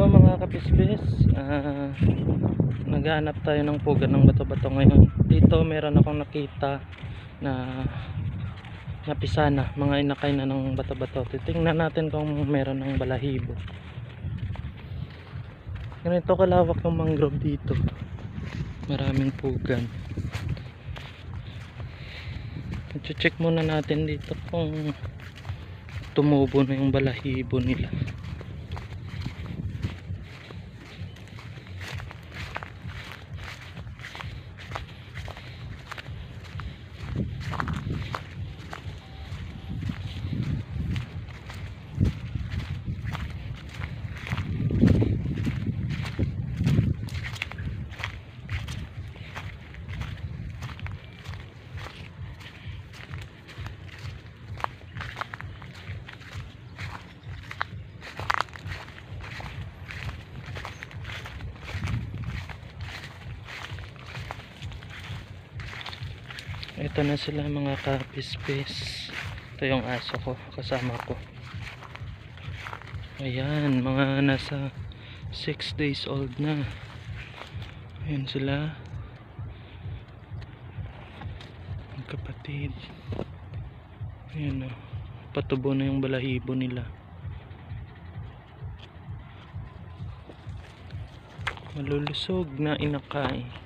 Hello mga kapisbis Ah, Naghahanap tayo ng puga ng bato-bato ngayon. Dito meron akong nakita na napisana mga inakay na ng bato-bato. Titingnan natin kung meron ng balahibo. Ganito kalawak yung mangrove dito. Maraming pugan check muna natin dito kung tumubo na yung balahibo nila Ito na sila mga kapispis. Ito yung aso ko, kasama ko. Ayan, mga nasa 6 days old na. Ayan sila. Magkapatid. Ayan o. Patubo na yung balahibo nila. Malulusog na inakay.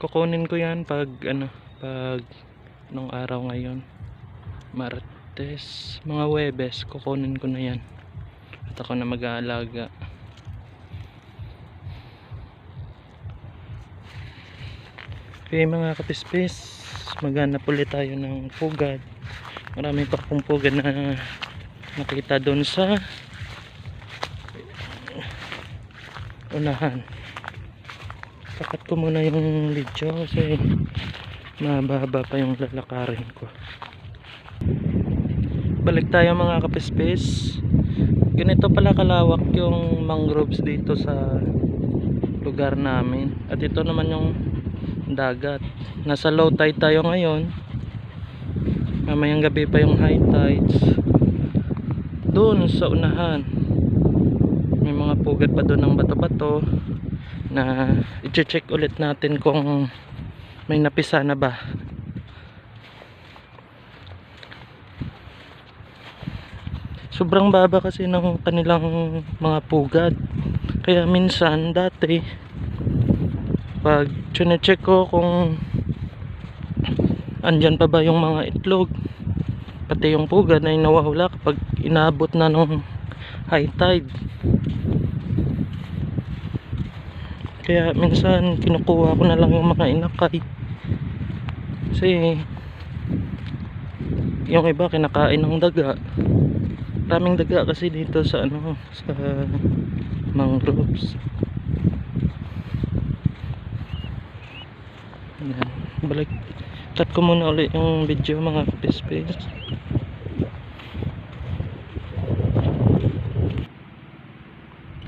Kukunin ko yan pag ano pag nung araw ngayon. Martes mga webes kukunin ko na yan. At ako na mag-aalaga. Okay mga kapispis maghanap ulit tayo ng pugad. Marami pa akong pugad na nakita doon sa unahan Takat ko muna yung video kasi mababa pa yung lalakarin ko. Balik tayo mga kapispis. Ganito pala kalawak yung mangroves dito sa lugar namin. At ito naman yung dagat. Nasa low tide tayo ngayon. Mamayang gabi pa yung high tides. Doon sa unahan. May mga pugad pa doon ng bato-bato na i-check ulit natin kung may napisa na ba. Sobrang baba kasi ng kanilang mga pugad. Kaya minsan dati pag check ko kung andyan pa ba yung mga itlog pati yung pugad ay nawawala kapag inabot na ng high tide kaya minsan kinukuha ko na lang yung mga inakay. Kasi yung iba kinakain ng daga. Maraming daga kasi dito sa ano sa mangroves yan balik. Cut ko muna ulit yung video mga kapispis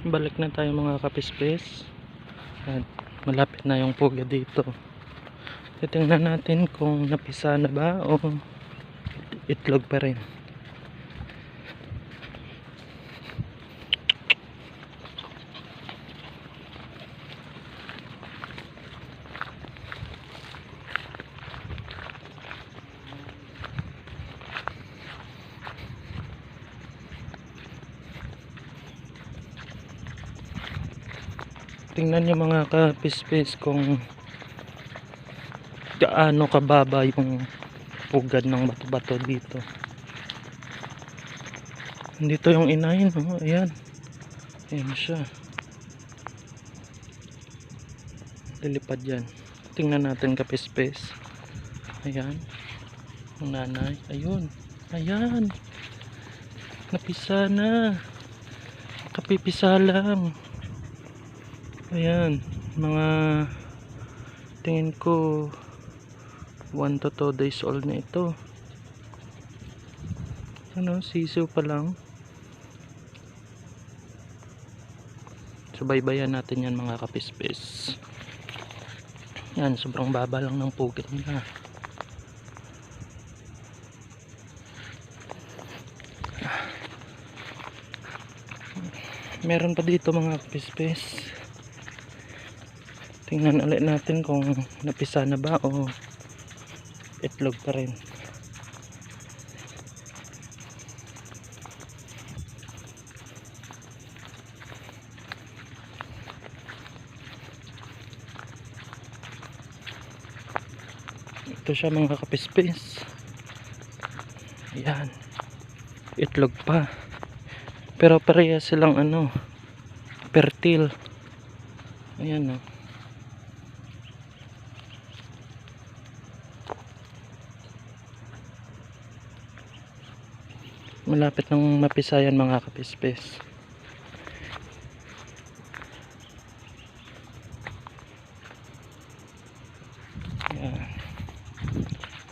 balik na tayo mga kapispis at malapit na yung puga dito. Titingnan natin kung napisa na ba o itlog pa rin tingnan nyo mga kapispis kung gaano kababa yung pugad ng bato-bato dito. Dito yung inahin oh, ayan. Ayan siya. Lilipad yan. Tingnan natin kapispis. Ayan. Ang nanay. Ayun. Ayan. Napisa na. Kapipisa lang ayan mga tingin ko 1 to 2 days old na ito ano sisiw pa lang subaybayan natin yan mga kapispis Yan, sobrang baba lang ng pugad nila. Meron pa dito mga kapispes. Tingnan ulit natin kung napisa na ba o itlog pa rin. Ito siya mga kapispes. Ayan. Itlog pa. Pero pareha silang ano, fertile. Ayan oh. Malapit ng mapisayan mga kapispes.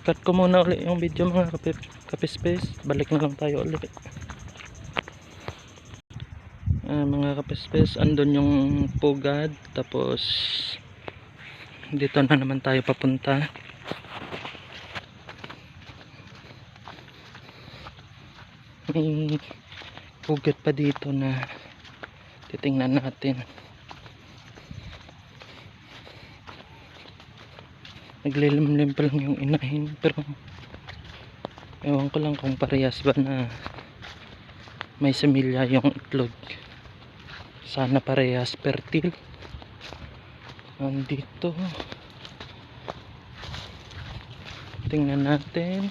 Cut ko muna ulit yung video mga kapispes. Balik na lang tayo ulit. Ah, mga kapispes, andun yung pugad. Tapos, dito na naman tayo papunta. May pugad pa dito na titingnan natin. naglilimlim pa lang yung inahin pero ewan ko lang kung parehas ba na may similya yung itlog. Sana parehas fertile. Nandito. Tingnan natin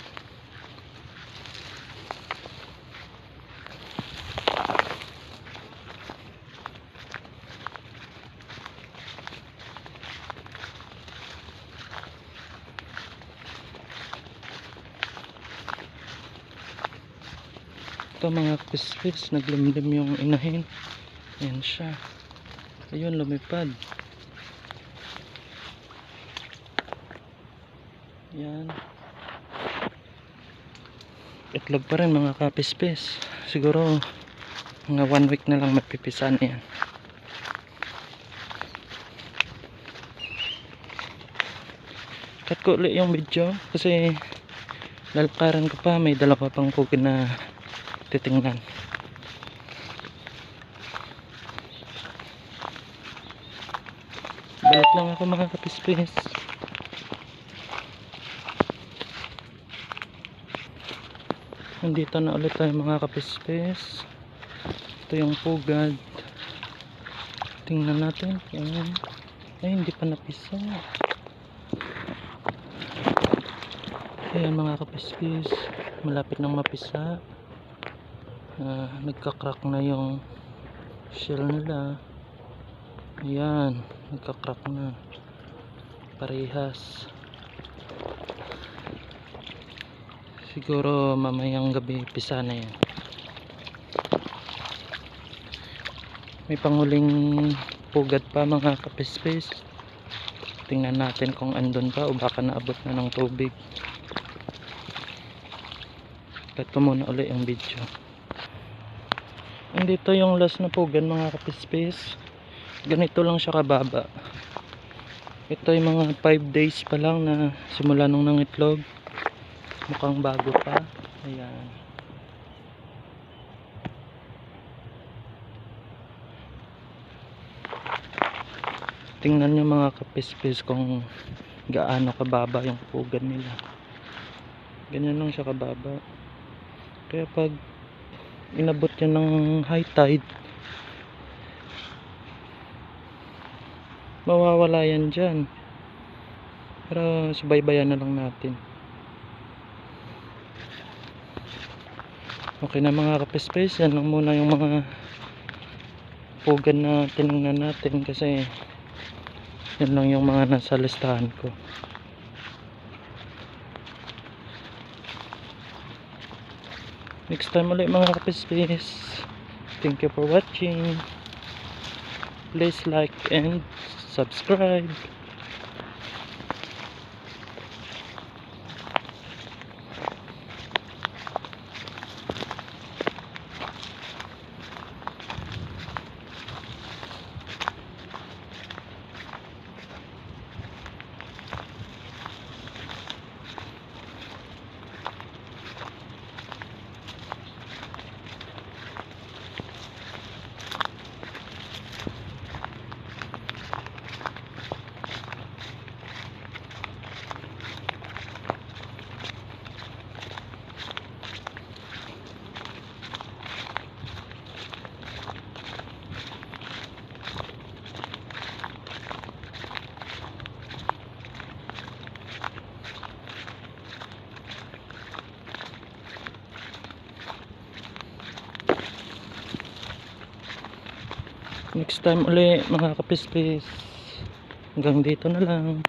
ito mga fish naglimlim yung inahin. Yan siya. Ayun lumipad. Yan itlog pa rin mga kapispis. Siguro mga one week na lang mapipisan yan. Cut ko ulit yung video kasi lalakaran ko pa may dalawa pang pugin na titingnan. Balik lang ako mga kapispis nandito na ulit tayo mga kapispis ito yung pugad. Tingnan natin yan ay hindi pa napisa. Ayan mga kapispis malapit nang mapisa uh, nagka-crack na yung shell nila. Ayan nagka-crack na. Parehas. Siguro mamayang gabi pisa na yan. May panguling pugad pa mga kapispis. Tingnan natin kung andun pa o baka naabot na ng tubig. Ko muna ulit yung video Andito yung last na pugan mga kapispis. Ganito lang siya kababa. Ito yung mga 5 days pa lang na simula nung nangitlog. Mukhang bago pa. Ayan. Tingnan nyo mga kapispis kung gaano kababa yung pugan nila. Ganyan lang siya kababa. Kaya pag inabot yan ng high tide. Mawawala yan dyan. Pero subaybayan na lang natin. Okay na mga kapispes yan lang muna yung mga pugan na tinignan natin kasi yan lang yung mga nasa listahan ko next time ulit mga kapispis. Thank you for watching. Please like and subscribe Next time uli mga kapispis. Hanggang dito na lang.